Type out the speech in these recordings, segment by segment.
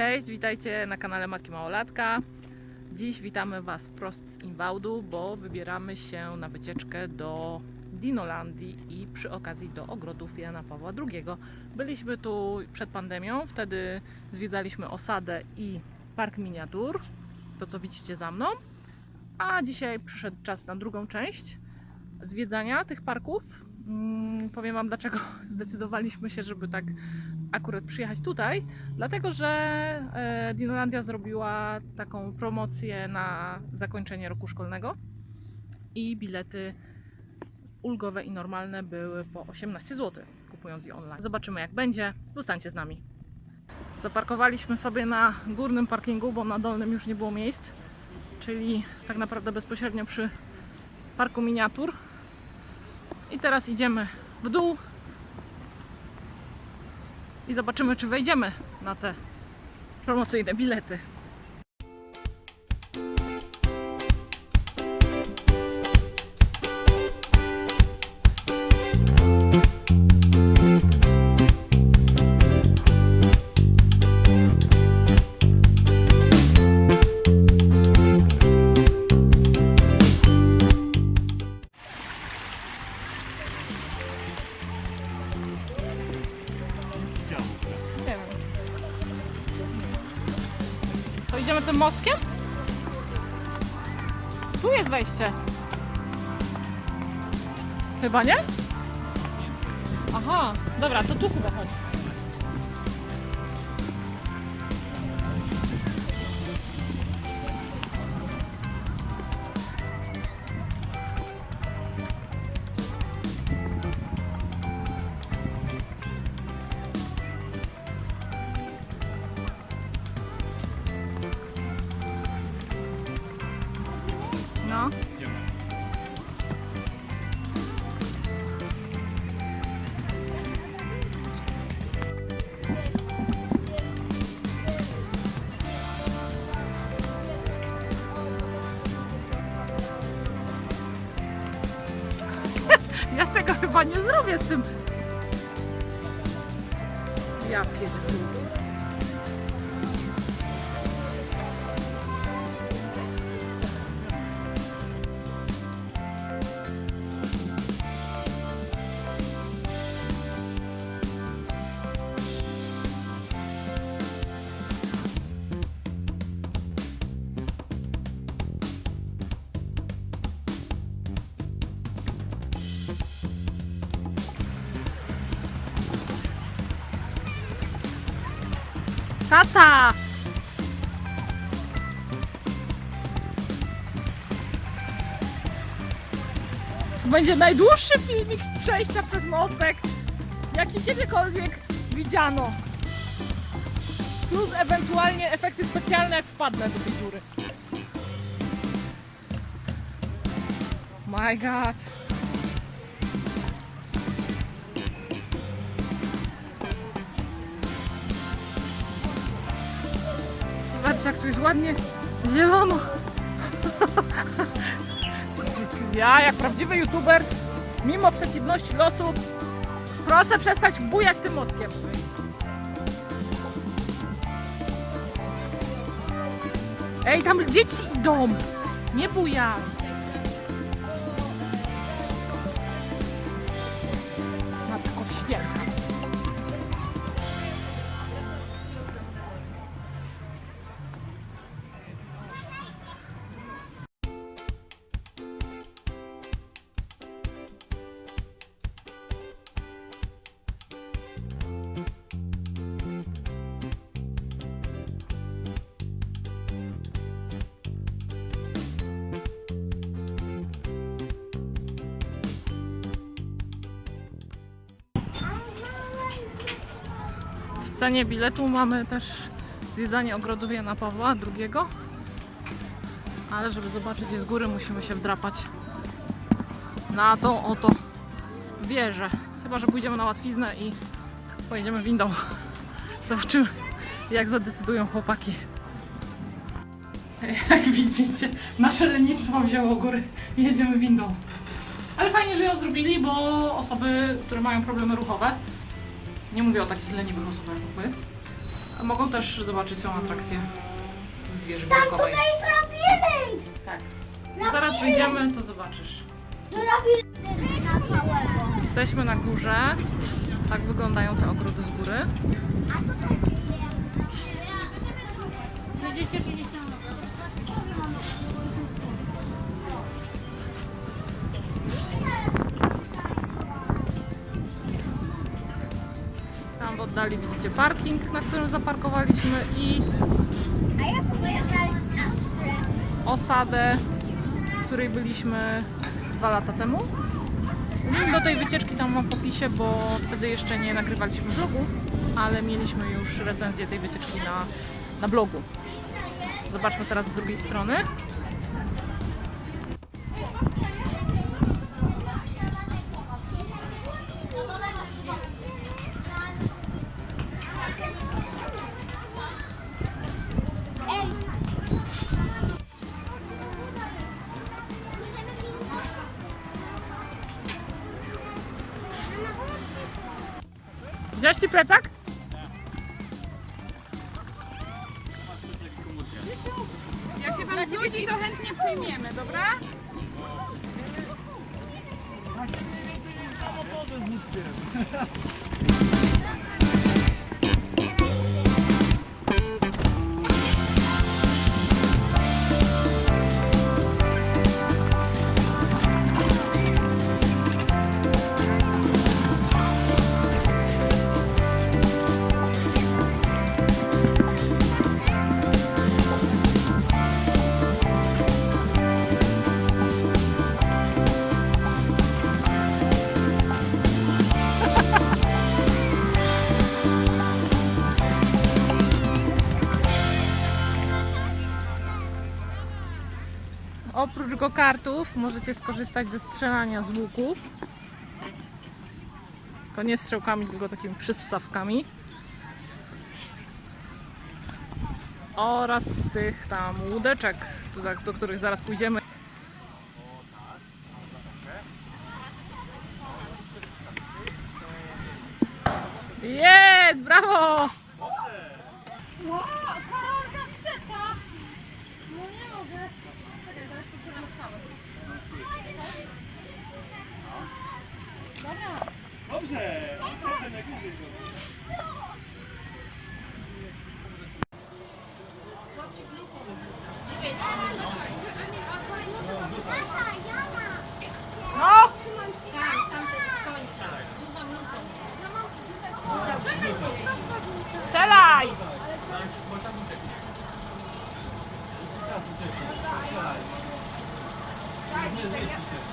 Cześć, witajcie na kanale Matki Małolatka. Dziś witamy Was prost z Inwaudu, bo wybieramy się na wycieczkę do Dinolandii i przy okazji do ogrodów Jana Pawła II. Byliśmy tu przed pandemią, wtedy zwiedzaliśmy osadę i park miniatur, to co widzicie za mną. A dzisiaj przyszedł czas na drugą część zwiedzania tych parków. Mm, powiem Wam, dlaczego zdecydowaliśmy się, żeby tak akurat przyjechać tutaj, dlatego że e, Dinolandia zrobiła taką promocję na zakończenie roku szkolnego i bilety ulgowe i normalne były po 18 zł, kupując je online. Zobaczymy jak będzie, zostańcie z nami. Zaparkowaliśmy sobie na górnym parkingu, bo na dolnym już nie było miejsc, czyli tak naprawdę bezpośrednio przy parku miniatur. I teraz idziemy w dół i zobaczymy, czy wejdziemy na te promocyjne bilety. Chyba nie? Aha, dobra, to tu chyba chodź. No. Tym. Ja pierdolę. Tata! To będzie najdłuższy filmik przejścia przez mostek, jaki kiedykolwiek widziano. Plus ewentualnie efekty specjalne, jak wpadnę do tej dziury. My god. Zobaczcie, jak tu jest ładnie zielono. Ja, jak prawdziwy youtuber, mimo przeciwności losu, proszę przestać bujać tym mostkiem. Ej, tam dzieci idą! Nie bujaj! Cenie biletu mamy też zwiedzanie ogrodów Jana Pawła II. Ale żeby zobaczyć je z góry, musimy się wdrapać na tą oto wieżę. Chyba, że pójdziemy na łatwiznę i pojedziemy windą. Zobaczymy, jak zadecydują chłopaki. Jak widzicie, nasze lenistwo wzięło góry. Jedziemy windą. Ale fajnie, że ją zrobili, bo osoby, które mają problemy ruchowe, nie mówię o takich leniwych osobach jak my, A mogą też zobaczyć są atrakcje z wieży Tam wielkowej. tutaj jest labirynt! Tak. Zaraz wyjdziemy, to zobaczysz. To labirynt na całego. Jesteśmy na górze. Tak wyglądają te ogrody z góry. A tutaj Jedziecie czy nie chcą? Oddali widzicie parking, na którym zaparkowaliśmy i osadę, w której byliśmy dwa lata temu. Link do tej wycieczki tam mam w opisie, bo wtedy jeszcze nie nagrywaliśmy vlogów, ale mieliśmy już recenzję tej wycieczki na, na blogu. Zobaczmy teraz z drugiej strony. Ci plecak? Jak się wam znudzi, to chętnie przejmiemy, dobra? Oprócz go-kartów możecie skorzystać ze strzelania z łuków. Tylko nie strzałkami, tylko takimi przyssawkami. Oraz z tych tam łódeczek, do- których zaraz pójdziemy. Jest! Brawo! No! Strzelaj! Parking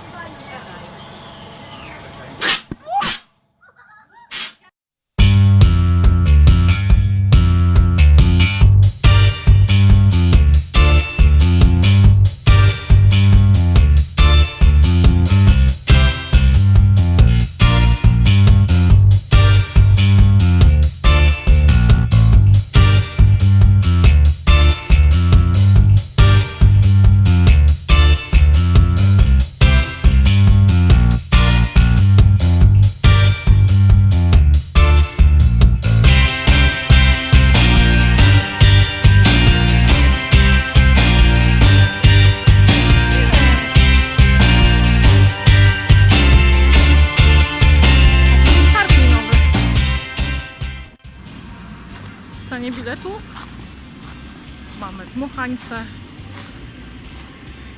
biletu mamy dmuchańce,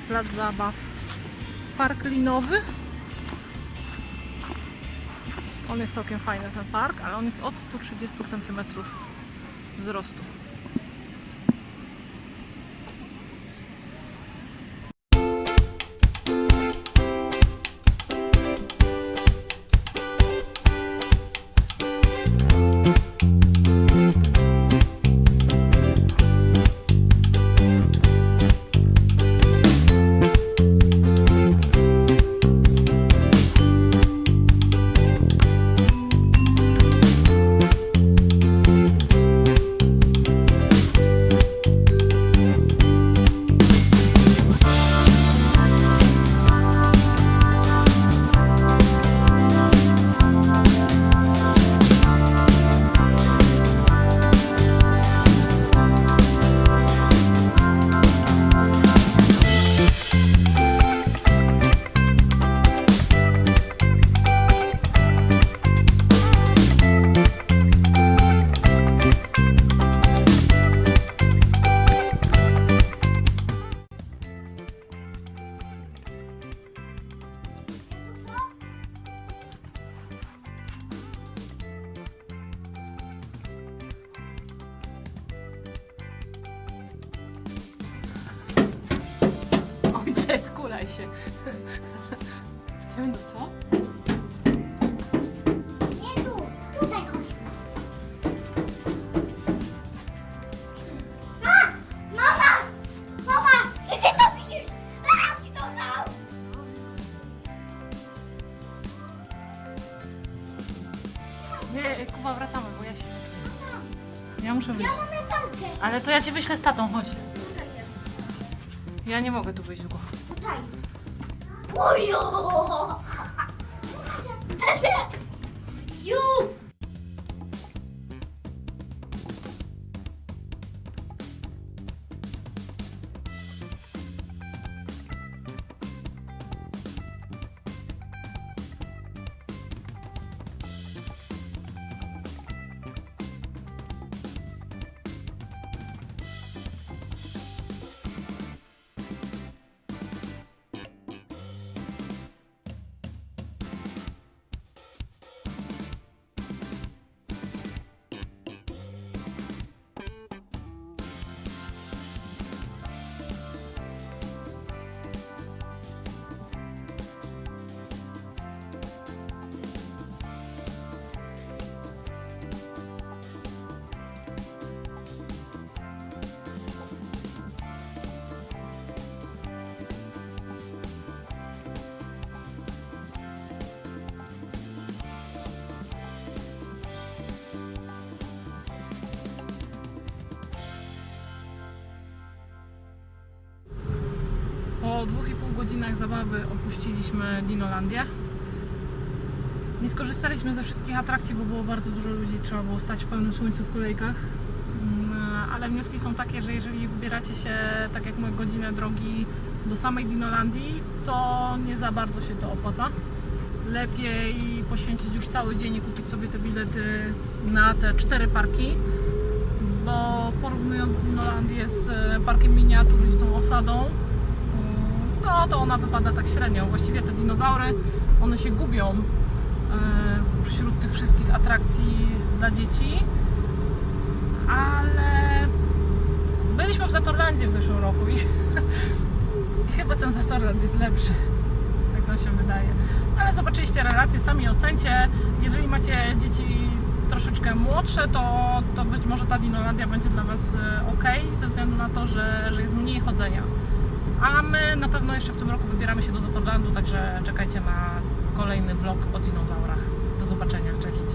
plac zabaw, park linowy. On jest całkiem fajny ten park, ale on jest od 130 cm wzrostu. Przyznaj się. Idziemy do co? Nie tu, tutaj chodź. A! Mama! Mama! Czy ty to widzisz? A! Dinozaur! Nie, Kuba, wracamy, bo ja się... Ja muszę wyjść. Ja mam latarkę. Ale to ja cię wyślę z tatą, chodź. Ja nie mogę tu wyjść długo. Tutaj. Ojo! Ziu! Po dwóch i pół godzinach zabawy opuściliśmy Dinolandię. Nie skorzystaliśmy ze wszystkich atrakcji, bo było bardzo dużo ludzi, trzeba było stać w pełnym słońcu w kolejkach. Mm, Ale wnioski są takie, że jeżeli wybieracie się, tak jak my, godzinę drogi do samej Dinolandii, to nie za bardzo się to opłaca. Lepiej poświęcić już cały dzień i kupić sobie te bilety na te cztery parki, bo porównując Dinolandię z e, parkiem miniatur i z tą osadą, no to ona wypada tak średnio. Właściwie te dinozaury, one się gubią e, wśród tych wszystkich atrakcji dla dzieci, ale byliśmy w Zatorlandzie w zeszłym roku i, i chyba ten Zatorland jest lepszy. Tak nam się wydaje. Ale zobaczyliście relacje, sami ocencie. Jeżeli macie dzieci troszeczkę młodsze, to, to być może ta Dinolandia będzie dla Was ok, ze względu na to, że, że jest mniej chodzenia. A my na pewno jeszcze w tym roku wybieramy się do Zatorlandu, także czekajcie na kolejny vlog o dinozaurach. Do zobaczenia, cześć!